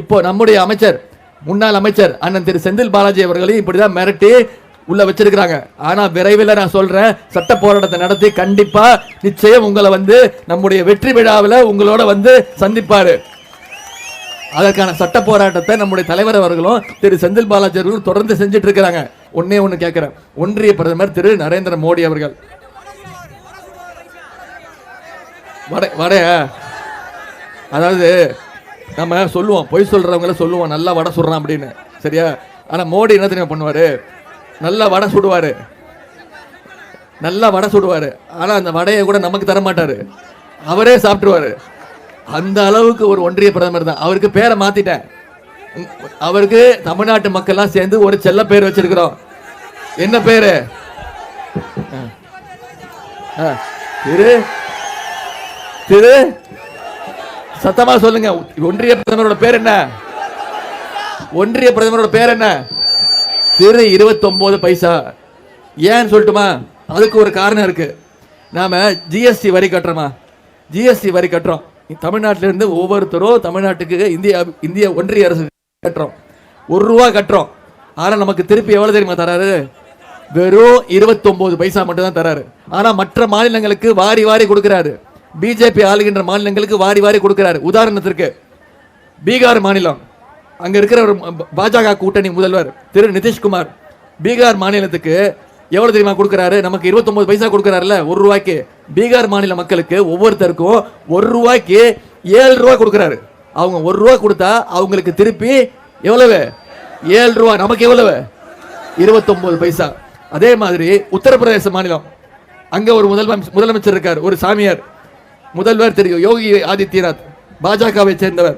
இப்போ நம்முடைய அமைச்சர் முன்னாள் அமைச்சர் அண்ணன் திரு செந்தில் பாலாஜி அவர்களையும் இப்படிதான் மிரட்டி உள்ள வச்சிருக்கிறாங்க. ஆனா விரைவில் நான் சொல்றேன் சட்ட போராட்டத்தை நடத்தி கண்டிப்பா நிச்சயம் உங்களை வந்து நம்முடைய வெற்றி விழாவில் உங்களோட வந்து சந்திப்பாரு. அதற்கான சட்ட போராட்டத்தை நம்முடைய தலைவர் அவர்களும் திரு செந்தில் பாலாஜி அவர்களும் தொடர்ந்து செஞ்சுட்டு இருக்கிறாங்க ஒன்னே ஒன்று கேட்கிறேன் ஒன்றிய பிரதமர் திரு நரேந்திர மோடி அவர்கள். வட வட அதாவது நம்ம சொல்லுவோம் பொய் சொல்கிறவங்கள சொல்லுவோம் நல்லா வடை சுடுறான் அப்படின்னு. சரியா? ஆனால் மோடி என்ன தெரியுமா பண்ணுவார்? நல்லா வடை சுடுவாரு. நல்லா வடை சுடுவார். ஆனால் அந்த வடையை கூட நமக்கு தர மாட்டார். அவரே சாப்பிட்டுருவார். அந்த அளவுக்கு ஒரு ஒன்றிய பிரதமர் தான். அவருக்கு பேரை மாற்றிட்டேன் அவருக்கு தமிழ்நாட்டு மக்கள்லாம் சேர்ந்து ஒரு செல்ல பேர் வச்சிருக்கிறோம். என்ன பேரு? ஆ. ஆ. திரு? திரு? சத்தமா சொல்லுங்க. ஒன்றிய பிரதமரோட பேர் என்ன? ஒன்றிய பிரதமரோட பேர் என்ன? திரு 29 பைசா. ஏன்னு சொல்லட்டுமா? அதுக்கு ஒரு காரணம் இருக்கு. நாம ஜிஎஸ்டி வரி கட்டுறோமா? ஜிஎஸ்டி வரி கட்டுறோம். தமிழ்நாட்டில இருந்து ஒவ்வொருத்தரும் தமிழ்நாட்டுக்கு இந்திய இந்திய ஒன்றிய அரசு கட்டுறோம். ஒரு ரூபா கட்டுறோம். ஆனா நமக்கு திருப்பி எவ்வளவு தெரியுமா தராரு? வெறும் 29 பைசா மட்டும் தான் தராரு. ஆனா மற்ற மாநிலங்களுக்கு வாரி வாரி கொடுக்கிறாரு. பிஜேபி ஆளுகின்ற மாநிலங்களுக்கு வாரி வாரி கொடுக்கிறாரு. உதாரணத்திற்கு பீகார் மாநிலம். அங்கே இருக்கிற ஒரு பாஜக கூட்டணி முதல்வர் திரு நிதிஷ்குமார் பீகார் மாநிலத்துக்கு எவ்வளோ தெரியுமா கொடுக்குறாரு? நமக்கு 29 பைசா கொடுக்குறாருல ஒரு ரூபாய்க்கு. பீகார் மாநில மக்களுக்கு ஒவ்வொருத்தருக்கும் ஒரு ரூபாய்க்கு ஏழு ரூபா கொடுக்குறாரு. அவங்க ஒரு ரூபா கொடுத்தா அவங்களுக்கு திருப்பி எவ்வளவு? ஏழு ரூபா. நமக்கு எவ்வளவு? 29 பைசா. அதே மாதிரி உத்தரப்பிரதேச மாநிலம். அங்கே ஒரு முதல்வர் முதலமைச்சர் இருக்கார் ஒரு சாமியார். முதல்வர் தெரியும் யோகி ஆதித்யநாத் பாஜகவை சேர்ந்தவர்.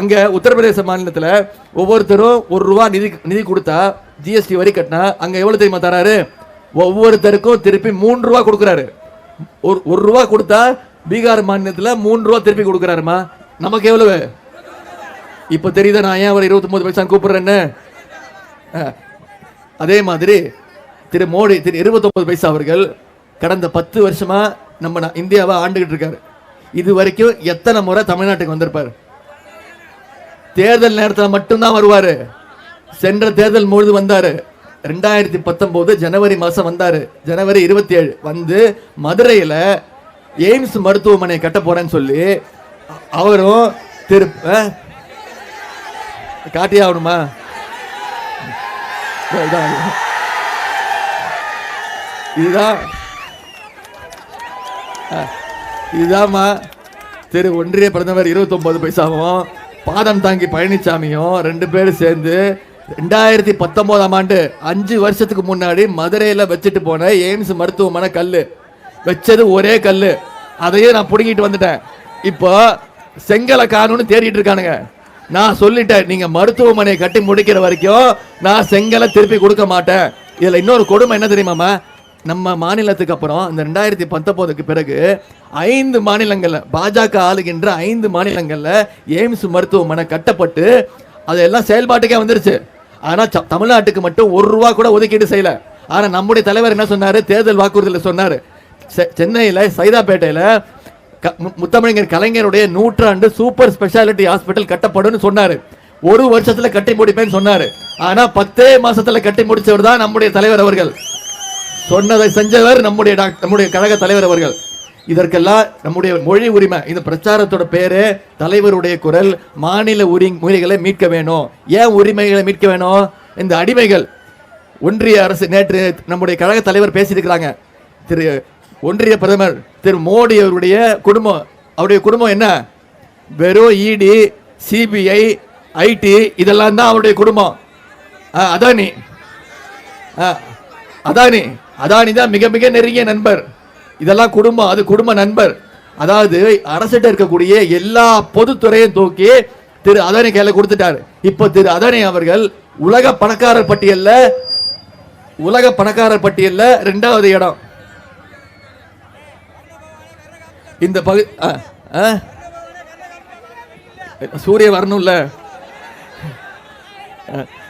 அங்கே உத்தரப்பிரதேச மாநிலத்தில் ஒவ்வொருத்தரும் ஒரு ரூபா நிதி நிதி கொடுத்தா ஜிஎஸ்டி வரி கட்டினா அங்கே எவ்வளோ தெரியுமா தராரு? ஒவ்வொருத்தருக்கும் திருப்பி மூன்று ரூபா கொடுக்குறாரு. ஒரு ஒரு ரூபா கொடுத்தா பீகார் மாநிலத்தில் மூன்று ரூபா திருப்பி கொடுக்குறாருமா? நமக்கு எவ்வளவு? இப்போ தெரியுதா நான் ஏன் அவர் 29 பைசா கூப்பிடுறேன்னு? அதே மாதிரி திரு மோடி திரு 29 பைசா அவர்கள் கடந்த பத்து வருஷமாக நம்ம இந்தியாவை ஆண்டுகிட்டு இருக்காரு. இது வரைக்கும் எத்தனை முறை தமிழ்நாட்டுக்கு வந்திருப்பார்? தேர்தல் நேரத்தில் மட்டும்தான் வருவார். சென்ற தேர்தல் முழுது வந்தார். ரெண்டாயிரத்தி பத்தொம்போது ஜனவரி மாதம் வந்தார். ஜனவரி இருபத்தி ஏழு வந்து மதுரையில் எய்ம்ஸ் மருத்துவமனை கட்ட போகிறேன்னு சொல்லி அவரும் திரு காட்டியே ஆகணுமா? இதான். இதுதான் இதுதாம்மா திரு ஒன்றிய பிரதமர் 29 பைசாவும் பாதம் தாங்கி பழனிசாமியும் ரெண்டு பேரும் சேர்ந்து ரெண்டாயிரத்தி பத்தொம்போதாம் ஆண்டு அஞ்சு வருஷத்துக்கு முன்னாடி மதுரையில் வச்சுட்டு போன எய்ம்ஸ் மருத்துவமனை கல் வச்சது ஒரே கல் அதையே நான் பிடுங்கிட்டு வந்துட்டேன். இப்போ செங்கலை காணும்னு தேடிட்டு இருக்கானுங்க. நான் சொல்லிட்டேன் நீங்க மருத்துவமனையை கட்டி முடிக்கிற வரைக்கும் நான் செங்கலை திருப்பி கொடுக்க மாட்டேன். இதுல இன்னொரு கொடுமை என்ன தெரியுமாமா நம்ம மாநிலத்துக்கு அப்புறம் இந்த ரெண்டாயிரத்தி பத்தொன்பதுக்கு பிறகு ஐந்து மாநிலங்களில் பாஜக ஆளுகின்ற ஐந்து மாநிலங்களில் எய்ம்ஸ் மருத்துவமனை கட்டப்பட்டு அதெல்லாம் செயல்பாட்டுக்கே வந்துருச்சு. ஆனால் ச- தமிழ்நாட்டுக்கு மட்டும் ஒரு ரூபா கூட ஒதுக்கீடு செய்யலை. ஆனால் நம்முடைய தலைவர் என்ன சொன்னார்? தேர்தல் வாக்குறுதியில் சொன்னார். செ- சென்னையில் சைதாப்பேட்டையில க- மு- முத்தமிழர் கலைஞருடைய நூற்றாண்டு சூப்பர் ஸ்பெஷாலிட்டி ஹாஸ்பிட்டல் கட்டப்படும்னு சொன்னார். ஒரு வருஷத்தில் கட்டி முடிப்பேன்னு சொன்னார். ஆனால் பத்தே மாசத்துல கட்டி முடிச்சவர் தான் நம்முடைய தலைவர் அவர்கள். சொன்னதை செஞ்சவர் நம்முடைய நம்முடைய கழக தலைவர் அவர்கள். இதற்கெல்லாம் நம்முடைய மொழி உரிமை இந்த பிரச்சாரத்தோட பேரு தலைவருடைய குரல் மாநில உரி உரிமைகளை மீட்க வேணும். ஏன் உரிமைகளை மீட்க வேணும்? இந்த அடிமைகள். ஒன்றிய அரசு நேற்று நம்முடைய கழக தலைவர் பேசியிருக்கிறாங்க. திரு ஒன்றிய பிரதமர் திரு மோடி அவருடைய குடும்பம் அவருடைய குடும்பம் என்ன? வெறும் இடி சிபிஐ ஐடி இதெல்லாம் தான் அவருடைய குடும்பம். ஆ, அதானி. ஆ, அதானி. அதானி தான் மிக மிக நெருங்கிய நண்பர். இதெல்லாம் குடும்பம் அது குடும்ப நண்பர். அதாவது அரசிட்ட இருக்கக்கூடிய எல்லா பொதுத்துறையும் தூக்கி திரு அதானி கையில் கொடுத்துட்டாரு. இப்போ திரு அதானி அவர்கள் உலக பணக்காரர் பட்டியலில் உலக பணக்காரர் பட்டியலில் ரெண்டாவது இடம். இந்த பகு ஆ, ஆ? சூரிய வரணும்ல.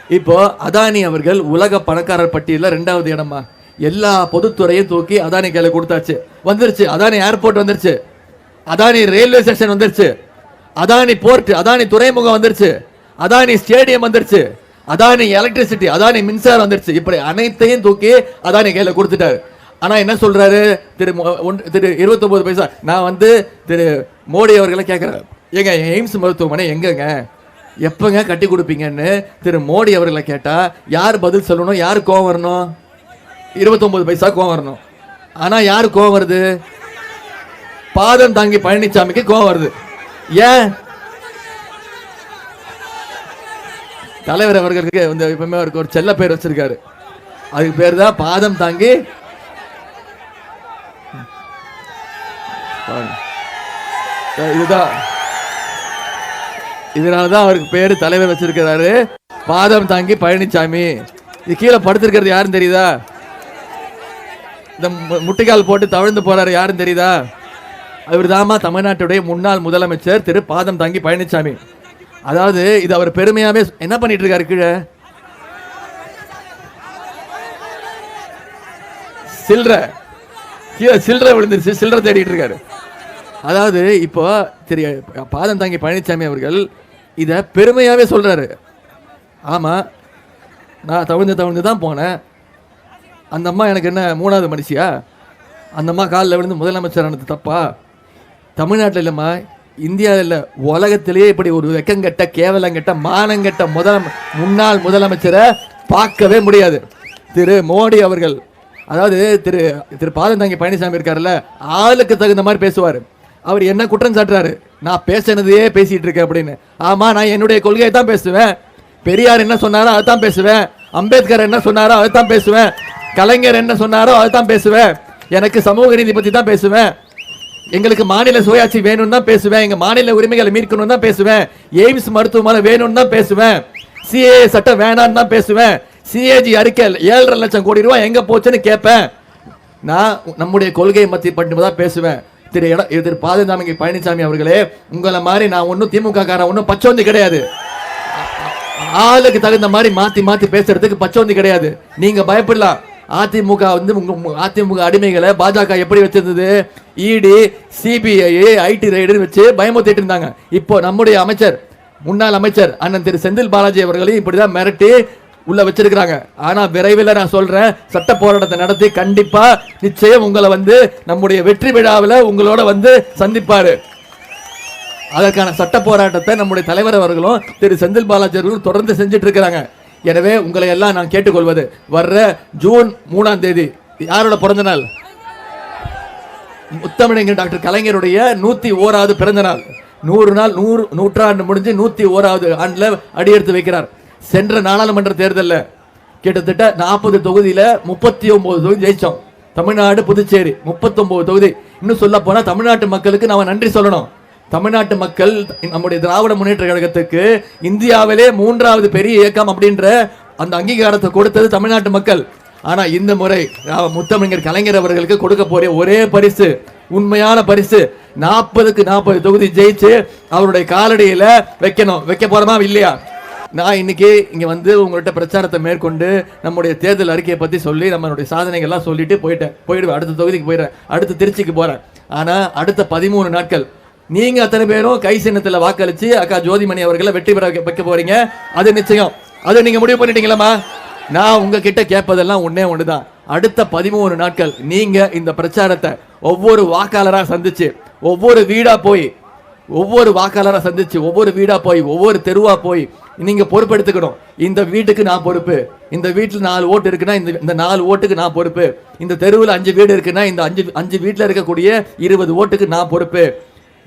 இப்போ அதானி அவர்கள் உலக பணக்காரர் பட்டியலில் ரெண்டாவது இடமா? எல்லா பொதுத்துறையும் தூக்கி அதானி கையில் கொடுத்தாச்சு. வந்துருச்சு. அதானி ஏர்போர்ட் வந்துருச்சு. அதானி ரயில்வே ஸ்டேஷன் வந்துருச்சு. அதானி போர்ட் அதானி துறைமுகம் வந்துருச்சு. அதானி ஸ்டேடியம் வந்துருச்சு. அதானி எலக்ட்ரிசிட்டி அதானி மின்சாரம் வந்துருச்சு. இப்படி அனைத்தையும் தூக்கி அதானி கையில் கொடுத்துட்டாரு. ஆனால் என்ன சொல்றாரு? திரு மோ- திரு இருபத்தொம்போது பைசா. நான் வந்து திரு மோடி அவர்களை கேட்குறேன் ஏங்க எய்ம்ஸ் மருத்துவமனை எங்கங்க? எப்போங்க கட்டி கொடுப்பீங்கன்னு திரு மோடி அவர்களை கேட்டால் யார் பதில் சொல்லணும்? யார் கோவம் வரணும்? இருபத்தொன்பது பைசா கோவம் வரணும். ஆனா யாரு கோவம் வருது? பாதம் தாங்கி பழனிசாமிக்கு கோவம் வருது. ஏன்? தலைவர் அவர்களுக்கு வந்து எப்பவுமே அவருக்கு ஒரு செல்ல பேர் வச்சிருக்காரு. அதுக்கு பேர் தான் பாதம் தாங்கி இதுதான். இதனால தான் அவருக்கு பேர் தலைவர் வச்சிருக்கிறாரு. பாதம் தாங்கி பழனிசாமி இது கீழே படுத்திருக்கிறது யாருன்னு தெரியுதா? இந்த முட்டைக்கால் முட்டிக்கால் போட்டு தவழ்ந்து போறாரு யாருன்னு தெரியுதா? அவர் தாமா தமிழ்நாட்டுடைய முன்னாள் முதலமைச்சர் திரு பாதம் தாங்கி பழனிசாமி அதாவது இது அவர் பெருமையாவே என்ன பண்ணிட்டு இருக்காரு கீழே? சில்ற. கீழே சில்ற விழுந்துருச்சு சில்ற தேடிட்டு இருக்காரு அதாவது இப்போ திரு பாதம் தாங்கி பழனிசாமி அவர்கள் இதை பெருமையாவே சொல்றாரு. ஆமா நான் தவிழ்ந்து தவிழ்ந்து தான் போனேன். அந்த அம்மா எனக்கு என்ன மூணாவது மனுஷியா? அந்த அம்மா காலில் விழுந்து முதலமைச்சர் ஆனது தப்பா? தமிழ்நாட்டில் இல்லைம்மா இந்தியாவில் இல்லை உலகத்திலேயே இப்படி ஒரு வெக்கங்கெட்ட கேவலங்கெட்ட மானங்கெட்ட முதல முன்னாள் முதலமைச்சரை பார்க்கவே முடியாது. திரு மோடி அவர்கள் அதாவது திரு திரு பாதந்தாங்கி பழனிசாமி இருக்காருல்ல ஆளுக்கு தகுந்த மாதிரி பேசுவார். அவர் என்ன குற்றம் சாட்டுறாரு? நான் பேசினதையே பேசிகிட்டு இருக்கேன் அப்படின்னு. ஆமாம் நான் என்னுடைய கொள்கையை தான் பேசுவேன். பெரியார் என்ன சொன்னாரோ அதை தான் பேசுவேன். அம்பேத்கர் என்ன சொன்னாரோ அதை தான் பேசுவேன். கலைஞர் என்ன சொன்னாரோ அதுதான் பேசுவேன். எனக்கு சமூக நீதி பத்தி தான் பேசுவேன். எங்களுக்கு மாநில சுயாட்சி வேணும்னு தான் பேசுவேன். எங்க மாநில உரிமைகளை மீட்கணும்னு தான் பேசுவேன். எய்ம்ஸ் மருத்துவமனை வேணும்னு தான் பேசுவேன். சிஏ சட்டம் வேணாம்னு தான் பேசுவேன். சிஏஜி அறிக்கை ஏழரை லட்சம் கோடி ரூபாய் எங்க போச்சுன்னு கேட்பேன். நான் நம்முடைய கொள்கையை பத்தி மட்டும் தான் பேசுவேன். திரு இட திரு பாதசாமி பழனிசாமி அவர்களே உங்களை மாதிரி நான் ஒன்றும் திமுக காரன் ஒன்றும் பச்சோந்தி கிடையாது. ஆளுக்கு தகுந்த மாதிரி மாற்றி மாற்றி பேசுறதுக்கு பச்சோந்தி கிடையாது. நீங்கள் பயப்படலாம். அதிமுக வந்து அதிமுக அடிமைகளை பாஜக எப்படி வச்சிருந்தது? இடி சிபிஐ ஐடி ரைடுன்னு வச்சு பயமுத்திட்டு இருந்தாங்க. இப்போ நம்முடைய அமைச்சர் முன்னாள் அமைச்சர் அண்ணன் திரு செந்தில் பாலாஜி அவர்களையும் இப்படிதான் மிரட்டி உள்ள வச்சிருக்கிறாங்க. ஆனா விரைவில் நான் சொல்றேன் சட்ட போராட்டத்தை நடத்தி கண்டிப்பா நிச்சயம் உங்களை வந்து நம்முடைய வெற்றி விழாவில் உங்களோட வந்து சந்திப்பாரு. அதற்கான சட்ட போராட்டத்தை நம்முடைய தலைவர் அவர்களும் திரு செந்தில் பாலாஜி அவர்களும் தொடர்ந்து செஞ்சுட்டு இருக்கிறாங்க. எனவே உங்களை எல்லாம் நான் கேட்டுக்கொள்வது வர்ற ஜூன் மூணாம் தேதி யாரோட பிறந்த நாள்? முத்தமிழங்க டாக்டர் கலைஞருடைய நூத்தி ஓராவது பிறந்த நாள். நூறு நாள் நூறு நூற்றாண்டு முடிஞ்சு நூத்தி ஓராவது ஆண்டுல அடியெடுத்து வைக்கிறார். சென்ற நாடாளுமன்ற தேர்தலில் கிட்டத்தட்ட நாற்பது தொகுதியில் முப்பத்தி ஒன்பது தொகுதி ஜெயித்தோம் தமிழ்நாடு புதுச்சேரி முப்பத்தொம்பது தொகுதி. இன்னும் சொல்ல போனால் தமிழ்நாட்டு மக்களுக்கு நாம் நன்றி சொல்லணும். தமிழ்நாட்டு மக்கள் நம்முடைய திராவிட முன்னேற்ற கழகத்துக்கு இந்தியாவிலே மூன்றாவது பெரிய இயக்கம் அப்படின்ற அந்த அங்கீகாரத்தை கொடுத்தது தமிழ்நாட்டு மக்கள். ஆனா இந்த முறை முத்தமிழர் கலைஞர் அவர்களுக்கு கொடுக்க போற ஒரே பரிசு உண்மையான பரிசு நாற்பதுக்கு நாற்பது தொகுதி ஜெயிச்சு அவருடைய காலடியில வைக்கணும். வைக்க போறோமா இல்லையா? நான் இன்னைக்கு இங்கே வந்து உங்கள்கிட்ட பிரச்சாரத்தை மேற்கொண்டு நம்முடைய தேர்தல் அறிக்கையை பற்றி சொல்லி நம்மளுடைய சாதனைகள்லாம் சொல்லிட்டு போயிட்டேன். போயிடுவேன். அடுத்த தொகுதிக்கு போயிடுறேன். அடுத்து திருச்சிக்கு போகிறேன் ஆனால் அடுத்த பதிமூணு நாட்கள் நீங்க அத்தனை பேரும் கை சின்னத்துல வாக்களிச்சு அக்கா ஜோதிமணி அவர்களை வெற்றி பெற வைக்க- போறீங்க. அது நிச்சயம். அதை நீங்க முடிவு பண்ணிட்டீங்களாமா நான் உங்ககிட்ட கேட்பதெல்லாம் ஒன்னே ஒண்ணுதான். அடுத்த பதிமூணு நாட்கள் நீங்க இந்த பிரச்சாரத்தை ஒவ்வொரு வாக்காளரா சந்திச்சு ஒவ்வொரு வீடா போய் ஒவ்வொரு வாக்காளரா சந்திச்சு ஒவ்வொரு வீடா போய் ஒவ்வொரு தெருவா போய் நீங்க பொறுப்பெடுத்துக்கணும். இந்த வீட்டுக்கு நான் பொறுப்பு. இந்த வீட்டில் நாலு ஓட்டு இருக்குன்னா இந்த இந்த நாலு ஓட்டுக்கு நான் பொறுப்பு. இந்த தெருவில் அஞ்சு வீடு இருக்குன்னா இந்த அஞ்சு அஞ்சு வீட்டில் இருக்கக்கூடிய இருபது ஓட்டுக்கு நான் பொறுப்பு.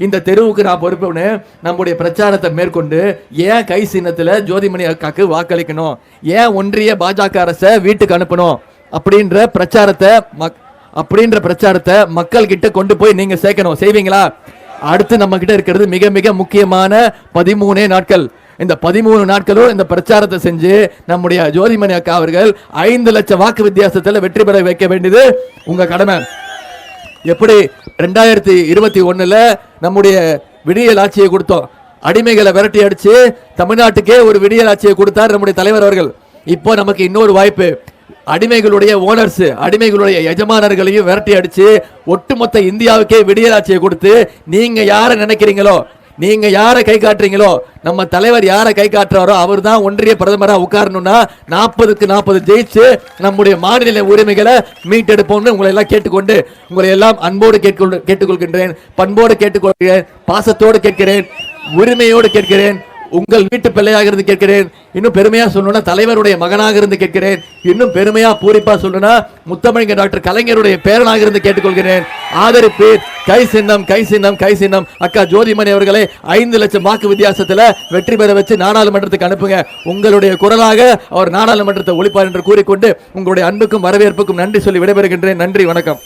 இந்த தெருவுக்கு நான் பொறுப்புன்னு நம்முடைய பிரச்சாரத்தை மேற்கொண்டு ஏன் கை சின்னத்தில் ஜோதிமணி அக்காக்கு வாக்களிக்கணும்? ஏன் ஒன்றிய பாஜக அரசை வீட்டுக்கு அனுப்பணும்? அப்படின்ற பிரச்சாரத்தை மக் அப்படின்ற பிரச்சாரத்தை மக்கள் கிட்ட கொண்டு போய் நீங்க சேர்க்கணும். செய்வீங்களா? அடுத்து நம்ம கிட்ட இருக்கிறது மிக மிக முக்கியமான பதிமூணே நாட்கள். இந்த பதிமூணு நாட்களும் இந்த பிரச்சாரத்தை செஞ்சு நம்முடைய ஜோதிமணி அக்கா அவர்கள் ஐந்து லட்சம் வாக்கு வித்தியாசத்தில் வெற்றி பெற வைக்க வேண்டியது உங்க கடமை. எப்படி? ரெண்டாயிரத்தி இருபத்தி ஒன்றில் நம்முடைய விடியல் ஆட்சியை கொடுத்தோம். அடிமைகளை விரட்டி அடித்து தமிழ்நாட்டுக்கே ஒரு விடியல் ஆட்சியை கொடுத்தார் நம்முடைய தலைவர் அவர்கள். இப்போ நமக்கு இன்னொரு வாய்ப்பு. அடிமைகளுடைய ஓனர்ஸ் அடிமைகளுடைய எஜமானர்களையும் விரட்டி அடித்து ஒட்டுமொத்த இந்தியாவுக்கே விடியல் ஆட்சியை கொடுத்து நீங்கள் யாரை நினைக்கிறீங்களோ நீங்க யாரை கை காட்டுறீங்களோ நம்ம தலைவர் யாரை கை காட்டுறாரோ அவர் தான் ஒன்றிய பிரதமராக உட்காரணும்னா நாற்பதுக்கு நாற்பது ஜெயிச்சு நம்முடைய மாநில உரிமைகளை மீட்டெடுப்போம்னு உங்களை எல்லாம் கேட்டுக்கொண்டு உங்களை எல்லாம் அன்போடு கேட்டுக்கொள் கேட்டுக்கொள்கின்றேன் பண்போடு கேட்டுக்கொள்கிறேன் பாசத்தோடு கேட்கிறேன் உரிமையோடு கேட்கிறேன். உங்கள் வீட்டு பிள்ளையாக இருந்து கேட்கிறேன். இன்னும் பெருமையா சொல்லணும்னா தலைவருடைய மகனாக இருந்து கேட்கிறேன். இன்னும் பெருமையா பூரிப்பா சொல்லணும்னா முத்தமிழங்க டாக்டர் கலைஞருடைய பேரனாக இருந்து கேட்டுக்கொள்கிறேன். ஆதரிப்பு கை சின்னம் கை சின்னம் கை சின்னம். அக்கா ஜோதிமணி அவர்களை ஐந்து லட்சம் வாக்கு வித்தியாசத்துல வெற்றி பெற வச்சு நாடாளுமன்றத்துக்கு அனுப்புங்க. உங்களுடைய குரலாக அவர் நாடாளுமன்றத்தை ஒழிப்பார் என்று கூறிக்கொண்டு உங்களுடைய அன்புக்கும் வரவேற்புக்கும் நன்றி சொல்லி விடைபெறுகின்றேன். நன்றி வணக்கம்.